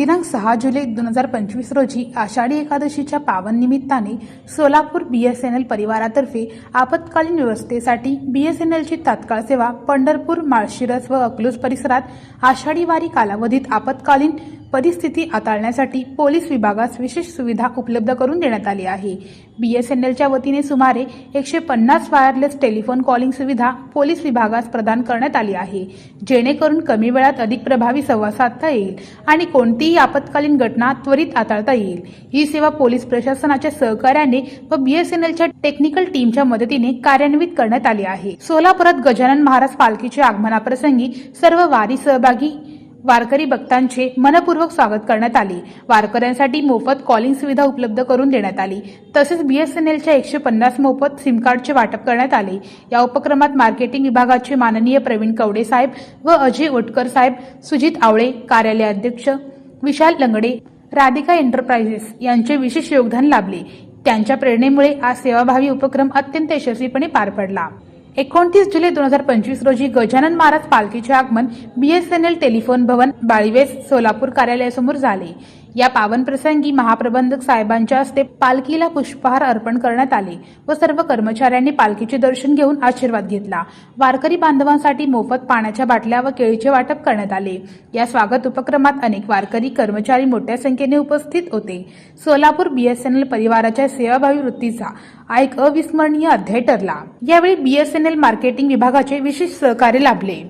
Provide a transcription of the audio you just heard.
दिनांक सहा जुलै दोन हजार पंचवीस रोजी आषाढी एकादशीच्या पावन निमित्ताने सोलापूर एल परिवारातर्फे आपत्कालीन व्यवस्थेसाठी बी एस एन एलची तात्काळ सेवा पंढरपूर माळशिरस व अकलूज परिसरात आषाढी वारी कालावधीत आपत्कालीन परिस्थिती हाताळण्यासाठी पोलीस विभागास विशेष सुविधा उपलब्ध करून देण्यात आली आहे. बी एस एन एलच्या वतीने सुमारे एकशे पन्नास वायरलेस टेलिफोन कॉलिंग सुविधा पोलीस विभागास प्रदान करण्यात आली आहे. जेणेकरून कमी वेळात अधिक प्रभावी संवाद साधता येईल आणि कोणतीही आपत्कालीन घटना त्वरित हाताळता येईल. ही सेवा पोलीस प्रशासनाच्या सहकार्याने व बी एस एन एलच्या टेक्निकल टीमच्या मदतीने कार्यान्वित करण्यात आली आहे. सोलापुरात गजानन महाराज पालखीच्या आगमनाप्रसंगी सर्व वारी सहभागी वारकरी भक्तांचे मनपूर्वक स्वागत करण्यात आले. वारकऱ्यांसाठी मोफत कॉलिंग सुविधा उपलब्ध करून देण्यात आली. तसेच बीएसएनएलच्या एकशे पन्नास मोफत सिम कार्डचे वाटप करण्यात आले. या उपक्रमात मार्केटिंग विभागाचे माननीय प्रवीण कवडे साहेब व अजय ओटकर साहेब सुजित आवळे कार्यालय अध्यक्ष विशाल लंगडे राधिका एंटरप्राइजेस यांचे विशेष योगदान लाभले. त्यांच्या प्रेरणेमुळे हा सेवाभावी उपक्रम अत्यंत यशस्वीपणे पार पडला. एकोणतीस जुलै दोन हजार पंचवीस रोजी गजानन महाराज पालखीचे आगमन बीएसएनएल टेलिफोन भवन बाळीवेस सोलापूर कार्यालयासमोर झाले. या पावन प्रसंगी महाप्रबंधक साहेबांच्या हस्ते पालखीला पुष्पहार अर्पण करण्यात आले व सर्व कर्मचाऱ्यांनी पालखीचे दर्शन घेऊन आशीर्वाद घेतला. वारकरी बांधवांसाठी मोफत पाण्याच्या बाटल्या व केळीचे वाटप करण्यात आले. या स्वागत उपक्रमात अनेक वारकरी कर्मचारी मोठ्या संख्येने उपस्थित होते. सोलापूर बीएसएनएल परिवाराच्या सेवाभावी वृत्तीचा हा एक अविस्मरणीय अध्याय ठरला. यावेळी बीएसएनएल मार्केटिंग विभागाचे विशेष सहकार्य लाभले.